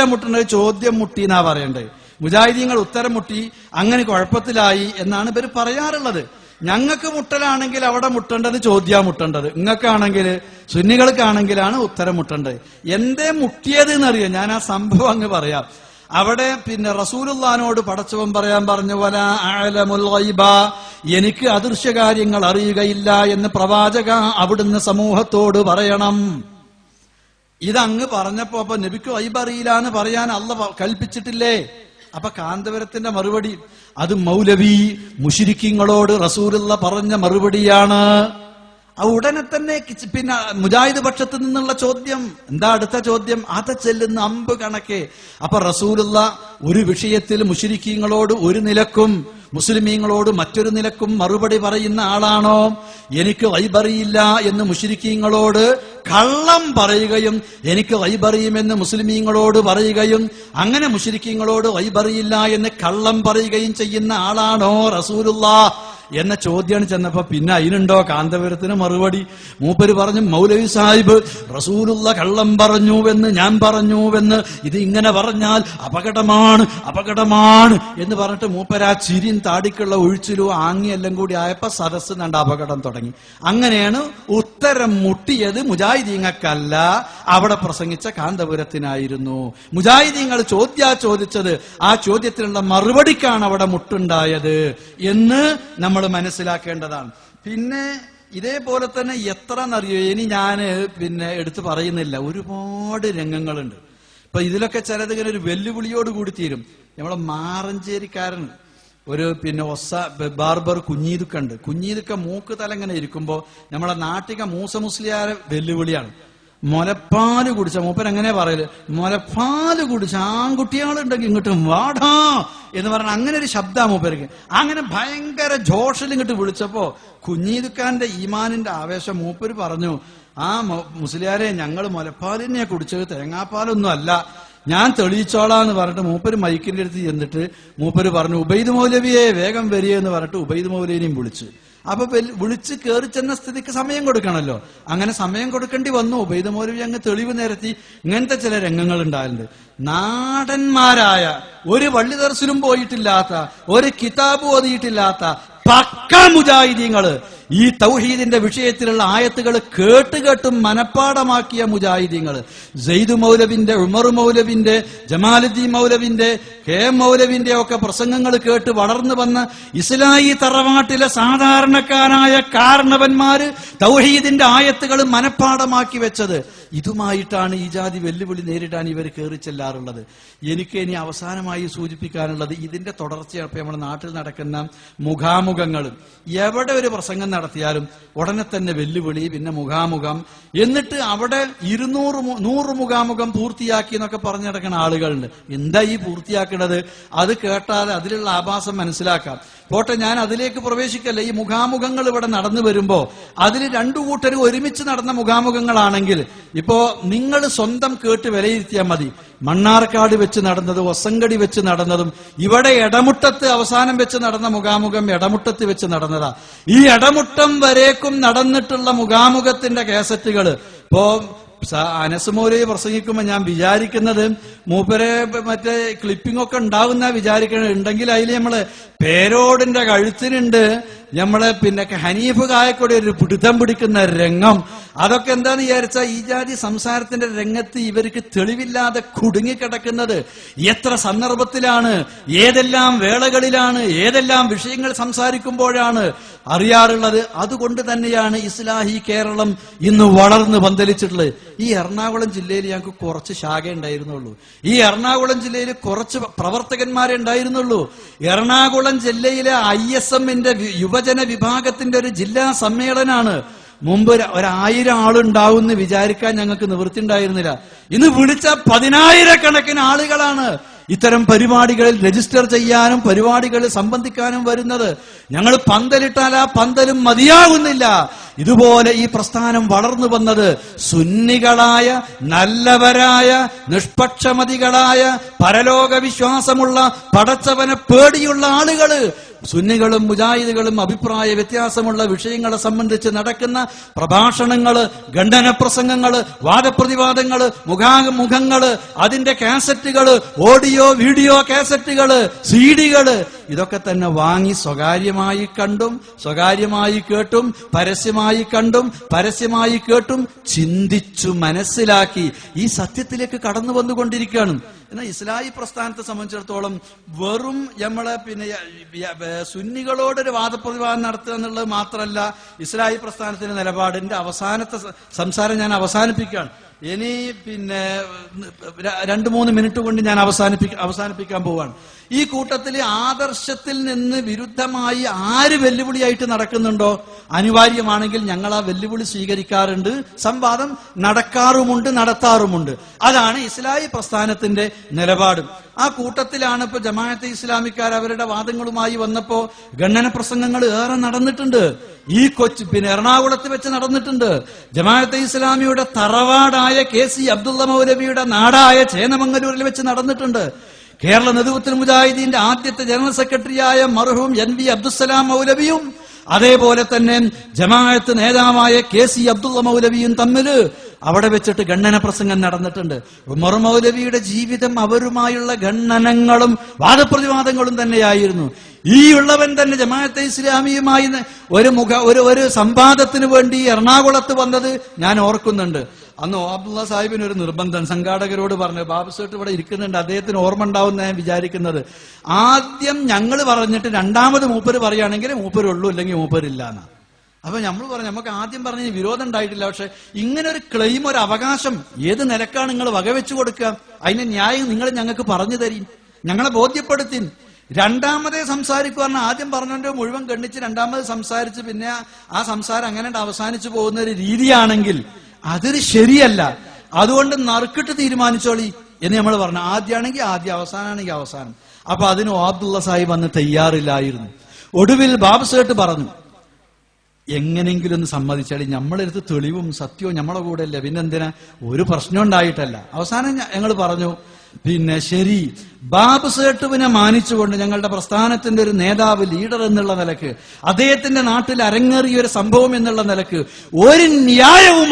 മുട്ടുന്നത് ചോദ്യം മുട്ടി എന്നാ പറയണ്ടേ. മുജാഹിദീങ്ങൾ ഉത്തരം മുട്ടി അങ്ങനെ കുഴപ്പത്തിലായി എന്നാണ് ഇവർ പറയാറുള്ളത്. ഞങ്ങൾക്ക് മുട്ടലാണെങ്കിൽ അവിടെ മുട്ടേണ്ടത് ചോദ്യാ മുട്ടേണ്ടത്. നിങ്ങൾക്കാണെങ്കിൽ സുന്നികൾക്കാണെങ്കിലാണ് ഉത്തരം മുട്ടേണ്ടത്. എന്തേ മുട്ടിയത് എന്നറിയോ ഞാൻ ആ സംഭവം അങ്ങ് പറയാം. അവിടെ പിന്നെ റസൂലുള്ളാനോട് പടച്ചവൻ പറയാൻ പറഞ്ഞ പോലെ എനിക്ക് അദൃശ്യകാര്യങ്ങൾ അറിയുകയില്ല എന്ന് പ്രവാചക അവിടുന്ന് സമൂഹത്തോട് പറയണം. ഇതങ്ങ് പറഞ്ഞപ്പോ അപ്പൊ നബിക്ക് എന്ന് പറയാൻ അല്ല കൽപ്പിച്ചിട്ടില്ലേ? അപ്പൊ കാന്തപുരത്തിന്റെ മറുപടി അത് മൗലവി മുഷിരിക്കിങ്ങളോട് റസൂലുള്ള പറഞ്ഞ മറുപടിയാണ്. ആ ഉടനെ തന്നെ പിന്നെ മുജാഹിദ് പക്ഷത്ത് നിന്നുള്ള ചോദ്യം എന്താ അടുത്ത ചോദ്യം? അത് ചെല്ലുന്ന അമ്പ് കണക്കെ. അപ്പൊ റസൂലുള്ള ഒരു വിഷയത്തിൽ മുഷിരിക്കീങ്ങളോട് ഒരു നിലക്കും മുസ്ലിമീങ്ങളോട് മറ്റൊരു നിലക്കും മറുപടി പറയുന്ന ആളാണോ? എനിക്ക് വൈബറിയില്ല എന്ന് മുഷിരിക്കീങ്ങളോട് കള്ളം പറയുകയും എനിക്ക് വൈബറിയുമെന്ന് മുസ്ലിമീങ്ങളോട് പറയുകയും അങ്ങനെ മുഷിരിക്കീങ്ങളോട് വൈബറിയില്ല എന്ന് കള്ളം പറയുകയും ചെയ്യുന്ന ആളാണോ റസൂലുള്ള? എന്ന ചോദ്യം ചെന്നപ്പോ പിന്നെ അതിനുണ്ടോ കാന്തപുരത്തിന് മറുപടി? മൂപ്പര് പറഞ്ഞു മൗലവി സാഹിബ് റസൂലുള്ള കള്ളം പറഞ്ഞുവെന്ന് ഞാൻ പറഞ്ഞുവെന്ന് ഇത് ഇങ്ങനെ പറഞ്ഞാൽ അപകടമാണ് അപകടമാണ് എന്ന് പറഞ്ഞിട്ട് മൂപ്പര് ആ ചിരിയും താടിക്കുള്ള ഒഴിച്ചിലും ആങ്ങിയെല്ലാം കൂടി ആയപ്പോ സദസ് കണ്ട അപകടം തുടങ്ങി. അങ്ങനെയാണ് ഉത്തരം മുട്ടിയത് മുജാഹിദീങ്ങൾക്കല്ല അവിടെ പ്രസംഗിച്ച കാന്തപുരത്തിനായിരുന്നു. മുജാഹിദീങ്ങൾ ചോദ്യാ ചോദിച്ചത് ആ ചോദ്യത്തിനുള്ള മറുപടിക്കാണ് അവിടെ മുട്ടുണ്ടായത് എന്ന് നമ്മൾ മനസ്സിലാക്കേണ്ടതാണ്. പിന്നെ ഇതേപോലെ തന്നെ എത്ര എന്നറിയോ ഇനി ഞാൻ പിന്നെ എടുത്തു പറയുന്നില്ല. ഒരുപാട് രംഗങ്ങളുണ്ട്. ഇപ്പൊ ഇതിലൊക്കെ ചിലത് ഇങ്ങനെ ഒരു വെല്ലുവിളിയോട് കൂടി തീരും. നമ്മളെ മാറഞ്ചേരിക്കാരൻ ഒരു പിന്നെ ഒസ ബാർബർ കുഞ്ഞീതുക്കുണ്ട്. കുഞ്ഞീതുക്ക മൂക്ക് തലങ്ങനെ ഇരിക്കുമ്പോ നമ്മളെ നാട്ടിക മൂസ മുസ്ലിയാരെ വെല്ലുവിളിയാണ്. മുലപ്പാൽ കുടിച്ച മൂപ്പൻ എങ്ങനെ പറയൽ? മുലപ്പാൽ കുടിച്ച ആൺകുട്ടികളുണ്ടെങ്കിൽ ഇങ്ങോട്ട് വാടാ എന്ന് പറഞ്ഞ അങ്ങനെ ഒരു ശബ്ദ മൂപ്പർക്ക് അങ്ങനെ ഭയങ്കര ജോഷിൽ ഇങ്ങോട്ട് വിളിച്ചപ്പോ കുഞ്ഞീതുക്കാന്റെ ഈമാനിന്റെ ആവേശം മൂപ്പര് പറഞ്ഞു ആ മുസ്ലിയാരെ ഞങ്ങൾ മുലപ്പാലിനെ കുടിച്ചത് തേങ്ങാപ്പാലൊന്നും അല്ല. ഞാൻ തെളിയിച്ചോളാന്ന് പറഞ്ഞിട്ട് മൂപ്പര് മൈക്കിന്റെ അടുത്ത് ചെന്നിട്ട് മൂപ്പര് പറഞ്ഞു ഉബൈദ് മൗലവിയെ വേഗം വരിക എന്ന് പറഞ്ഞിട്ട് ഉബൈദ് മൗലവിനെയും വിളിച്ചു. അപ്പൊ വിളിച്ച് കയറി ചെന്ന സ്ഥിതിക്ക് സമയം കൊടുക്കണല്ലോ. അങ്ങനെ സമയം കൊടുക്കേണ്ടി വന്നു. ഉബൈദ് മൗലവി അങ്ങ് തെളിവ് നിരത്തി ഇങ്ങനത്തെ ചില രംഗങ്ങൾ ഉണ്ടായിട്ടുണ്ട് നാടന്മാരായ ഒരു വള്ളി ദർശനം പോയിട്ടില്ലാത്ത ഒരു കിതാബ് ഓതിയിട്ടില്ലാത്ത പക്ക മുജാഹിദീങ്ങൾ ഈ തൗഹീദിന്റെ വിഷയത്തിലുള്ള ആയത്തുകൾ കേട്ട് കേട്ടും മനപ്പാടമാക്കിയ മുജാഹിദീങ്ങൾ സെയ്ദ് മൗലവിന്റെ ഉമർ മൗലവിന്റെ ജമാലുദ്ദീൻ മൗലവിന്റെ കെ എം മൗലവിന്റെ ഒക്കെ പ്രസംഗങ്ങൾ കേട്ട് വളർന്നു വന്ന ഇസ്ലായി തറവാട്ടിലെ സാധാരണക്കാരായ കാരണവന്മാര് തൗഹീദിന്റെ ആയത്തുകൾ മനപ്പാടമാക്കി വെച്ചത്. ഇതുമായിട്ടാണ് ഈ ജാതി വെല്ലുവിളി നേരിടാൻ ഇവർ കയറി ചെല്ലാറുള്ളത്. എനിക്ക് ഇനി അവസാനമായി സൂചിപ്പിക്കാനുള്ളത് ഇതിന്റെ തുടർച്ചയാണ്. നമ്മുടെ നാട്ടിൽ നടക്കുന്ന മുഖാമുഖങ്ങളും. എവിടെ ഒരു പ്രസംഗം നടത്തിയാലും ഉടനെ തന്നെ വെല്ലുവിളി പിന്നെ മുഖാമുഖം. എന്നിട്ട് അവിടെ ഇരുന്നൂറ് നൂറ് മുഖാമുഖം പൂർത്തിയാക്കി എന്നൊക്കെ പറഞ്ഞു നടക്കുന്ന ആളുകളുണ്ട്. എന്താ ഈ പൂർത്തിയാക്കുന്നത് അത് കേട്ടാൽ അതിലുള്ള ആഭാസം മനസ്സിലാക്കാം. പോട്ടെ ഞാൻ അതിലേക്ക് പ്രവേശിക്കല്ല? ഈ മുഖാമുഖങ്ങൾ ഇവിടെ നടന്നു വരുമ്പോ അതിൽ രണ്ടു കൂട്ടരും ഒരുമിച്ച് നടന്ന മുഖാമുഖങ്ങളാണെങ്കിൽ ഇപ്പോ നിങ്ങൾ സ്വന്തം കേട്ട് വിലയിരുത്തിയാൽ മതി. മണ്ണാർക്കാട് വെച്ച് നടന്നതും ഒസങ്കടി വെച്ച് നടന്നതും ഇവിടെ ഇടമുട്ടത്ത് അവസാനം വെച്ച് നടന്ന മുഖാമുഖം ഇടമുട്ടത്ത് വെച്ച് നടന്നതാ. ഈ ഇടമുട്ടം വരേക്കും നടന്നിട്ടുള്ള മുഖാമുഖത്തിന്റെ കേസറ്റുകൾ ഇപ്പോ അനസ് മൗലവി പ്രസംഗിക്കുമ്പോൾ ഞാൻ വിചാരിക്കുന്നത് മൂപ്പരെ മറ്റേ ക്ലിപ്പിംഗ് ഒക്കെ ഉണ്ടാവുന്ന വിചാരിക്കണം. ഉണ്ടെങ്കിൽ അതിൽ നമ്മൾ പേരോടിന്റെ കഴുത്തിനുണ്ട്. നമ്മളെ പിന്നെ ഹനീഫ് കായക്കൂടെ ഒരു പിടുത്തം പിടിക്കുന്ന രംഗം. അതൊക്കെ എന്താന്ന് വിചാരിച്ചാൽ ഈ ജാതി സംസാരത്തിന്റെ രംഗത്ത് ഇവർക്ക് തെളിവില്ലാതെ കുടുങ്ങിക്കിടക്കുന്നത് എത്ര സന്ദർഭത്തിലാണ് ഏതെല്ലാം വേളകളിലാണ് ഏതെല്ലാം വിഷയങ്ങൾ സംസാരിക്കുമ്പോഴാണ് അറിയാറുള്ളത് അതുകൊണ്ട് തന്നെയാണ് ഇസ്ലാഹി കേരളം ഇന്ന് വളർന്ന് പന്തലിച്ചിട്ടുള്ളത്. ഈ എറണാകുളം ജില്ലയിൽ ഞങ്ങൾക്ക് കുറച്ച് ശാഖ ഉണ്ടായിരുന്നുള്ളൂ. ഈ എറണാകുളം ജില്ലയിൽ കുറച്ച് പ്രവർത്തകന്മാരെ ഉണ്ടായിരുന്നുള്ളൂ. എറണാകുളം ജില്ലയിലെ ഐ എസ് എമ്മിന്റെ യുവജന വിഭാഗത്തിന്റെ ഒരു ജില്ലാ സമ്മേളനാണ്. മുമ്പ് ഒരു- ഒരായിരം ആളുണ്ടാവും എന്ന് വിചാരിക്കാൻ ഞങ്ങൾക്ക് നിവൃത്തി ഉണ്ടായിരുന്നില്ല ഇന്ന് വിളിച്ച പതിനായിരക്കണക്കിന് ആളുകളാണ് ഇത്തരം പരിപാടികളിൽ രജിസ്റ്റർ ചെയ്യാനും പരിപാടികളിൽ സംബന്ധിക്കാനും വരുന്നത് ഞങ്ങൾ പന്തലിട്ടാൽ ആ പന്തലും മതിയാകുന്നില്ല. ഇതുപോലെ ഈ പ്രസ്ഥാനം വളർന്നു വന്നത് സുന്നികളായ നല്ലവരായ നിഷ്പക്ഷമതികളായ പരലോക വിശ്വാസമുള്ള പടച്ചവനെ പേടിയുള്ള ആളുകൾ. സുന്നികളും മുജാഹിദുകളും അഭിപ്രായ വ്യത്യാസമുള്ള വിഷയങ്ങളെ സംബന്ധിച്ച് നടക്കുന്ന പ്രഭാഷണങ്ങൾ ഖണ്ഡന പ്രസംഗങ്ങൾ വാദപ്രതിവാദങ്ങൾ മുഖാമുഖങ്ങൾ അതിന്റെ കാസറ്റുകൾ ഓഡിയോ വീഡിയോ കാസറ്റുകൾ സീഡികൾ ഇതൊക്കെ തന്നെ വാങ്ങി സ്വകാര്യമായി കണ്ടും സ്വകാര്യമായി കേട്ടും പരസ്യമായി കണ്ടും പരസ്യമായി കേട്ടും ചിന്തിച്ചു മനസ്സിലാക്കി ഈ സത്യത്തിലേക്ക് കടന്നു വന്നുകൊണ്ടിരിക്കുകയാണ്. എന്നാൽ ഇസ്ലാഹി പ്രസ്ഥാനത്തെ സംബന്ധിച്ചിടത്തോളം വെറും നമ്മളെ പിന്നെ സുന്നികളോടൊരു വാദപ്രതിവാദം നടത്തുക എന്നുള്ളത് മാത്രമല്ല ഇസ്ലാഹി പ്രസ്ഥാനത്തിന്റെ നിലപാടിന്റെ അവസാനത്തെ സംസാരം ഞാൻ അവസാനിപ്പിക്കുകയാണ്. ഇനി പിന്നെ രണ്ട് മൂന്ന് മിനിറ്റ് കൊണ്ട് ഞാൻ അവസാനിപ്പിക്ക അവസാനിപ്പിക്കാൻ പോവാണ് ഈ കൂട്ടത്തിൽ ആദർശത്തിൽ നിന്ന് വിരുദ്ധമായി ആര് വെല്ലുവിളിയായിട്ട് നടക്കുന്നുണ്ടോ? അനിവാര്യമാണെങ്കിൽ ഞങ്ങൾ ആ വെല്ലുവിളി സ്വീകരിക്കാറുണ്ട്. സംവാദം നടക്കാറുമുണ്ട് നടത്താറുമുണ്ട്. അതാണ് ഇസ്ലാഹി പ്രസ്ഥാനത്തിന്റെ നിലപാട്. ആ കൂട്ടത്തിലാണ് ഇപ്പൊ ജമാഅത്തെ ഇസ്ലാമിക്കാർ അവരുടെ വാദങ്ങളുമായി വന്നപ്പോ ഗണ്ണന പ്രസംഗങ്ങൾ ഏറെ നടന്നിട്ടുണ്ട്. ഈ കൊച്ചു പിന്നെ എറണാകുളത്ത് വെച്ച് നടന്നിട്ടുണ്ട്. ജമാഅത്തെ ഇസ്ലാമിയുടെ തറവാടായ കെ സി അബ്ദുള്ള മൗലവിയുടെ നാടായ ചേനമംഗലൂരിൽ വെച്ച് നടന്നിട്ടുണ്ട്. കേരള നെതുവത്തിൽ മുജാഹിദീന്റെ ആദ്യത്തെ ജനറൽ സെക്രട്ടറിയായ മർഹൂം എൻ വി അബ്ദുസലാം മൗലവിയും അതേപോലെ തന്നെ ജമാഅത്ത് നേതാവായ കെ സി അബ്ദുള്ള മൗലവിയും തമ്മിൽ അവിടെ വെച്ചിട്ട് ഗണ്ണന പ്രസംഗം നടന്നിട്ടുണ്ട്. ഉമർ മൗലവിയുടെ ജീവിതം അവരുമായുള്ള ഗണ്ണനങ്ങളും വാദപ്രതിവാദങ്ങളും തന്നെയായിരുന്നു. ഈ ഉള്ളവൻ തന്നെ ജമാഅത്തെ ഇസ്ലാമിയുമായി ഒരു മുഖ ഒരു ഒരു സംവാദത്തിന് വേണ്ടി എറണാകുളത്ത് വന്നത് ഞാൻ ഓർക്കുന്നുണ്ട്. അന്ന് അബ്ദുള്ള സാഹിബിന് ഒരു നിർബന്ധം. സംഘാടകരോട് പറഞ്ഞു ബാബു സേട്ട് ഇവിടെ ഇരിക്കുന്നുണ്ട്. അദ്ദേഹത്തിന് ഓർമ്മ ഉണ്ടാവും ഞാൻ വിചാരിക്കുന്നത്. ആദ്യം ഞങ്ങൾ പറഞ്ഞിട്ട് രണ്ടാമത് മൂപ്പര് പറയുകയാണെങ്കിൽ മൂപ്പരുള്ളൂ അല്ലെങ്കിൽ മൂപ്പരില്ല എന്നാ അപ്പൊ നമ്മൾ പറഞ്ഞു നമുക്ക് ആദ്യം പറഞ്ഞ വിരോധം ഉണ്ടായിട്ടില്ല. പക്ഷെ ഇങ്ങനെ ഒരു ക്ലെയിം ഒരു അവകാശം ഏത് നിലക്കാണ് നിങ്ങൾ വകവെച്ചു കൊടുക്കുക? അതിന് ന്യായം നിങ്ങൾ ഞങ്ങൾക്ക് പറഞ്ഞു തരീൻ. ഞങ്ങളെ ബോധ്യപ്പെടുത്തി രണ്ടാമതേ സംസാരിക്കുക പറഞ്ഞാൽ ആദ്യം പറഞ്ഞതിന്റെ മുഴുവൻ ഗണ്ണിച്ച് രണ്ടാമത് സംസാരിച്ച് പിന്നെ ആ സംസാരം അങ്ങനെ അവസാനിച്ചു പോകുന്ന ഒരു രീതിയാണെങ്കിൽ അതൊരു ശരിയല്ല. അതുകൊണ്ട് നറുക്കിട്ട് തീരുമാനിച്ചോളി എന്ന് നമ്മൾ പറഞ്ഞു. ആദ്യമാണെങ്കിൽ ആദ്യം അവസാനമാണെങ്കിൽ അവസാനം. അപ്പൊ അതിന് അബ്ദുള്ള സാഹിബ് അന്ന് തയ്യാറില്ലായിരുന്നു. ഒടുവിൽ ബാബു സേട്ട് പറഞ്ഞു എങ്ങനെങ്കിലും ഒന്ന് സമ്മതിച്ചാൽ നമ്മളെടുത്ത് തെളിവും സത്യവും നമ്മളെ കൂടെ അല്ലേ പിന്നെന്തിനാ? ഒരു പ്രശ്നം ഉണ്ടായിട്ടല്ല. അവസാനം ഞങ്ങൾ പറഞ്ഞു പിന്നെ ശരി ബാബു സേട്ടുവിനെ മാനിച്ചുകൊണ്ട് ഞങ്ങളുടെ പ്രസ്ഥാനത്തിന്റെ ഒരു നേതാവ് ലീഡർ എന്നുള്ള നിലയ്ക്ക് അദ്ദേഹത്തിന്റെ നാട്ടിൽ അരങ്ങേറിയ ഒരു സംഭവം എന്നുള്ള നിലയ്ക്ക് ഒരു ന്യായവും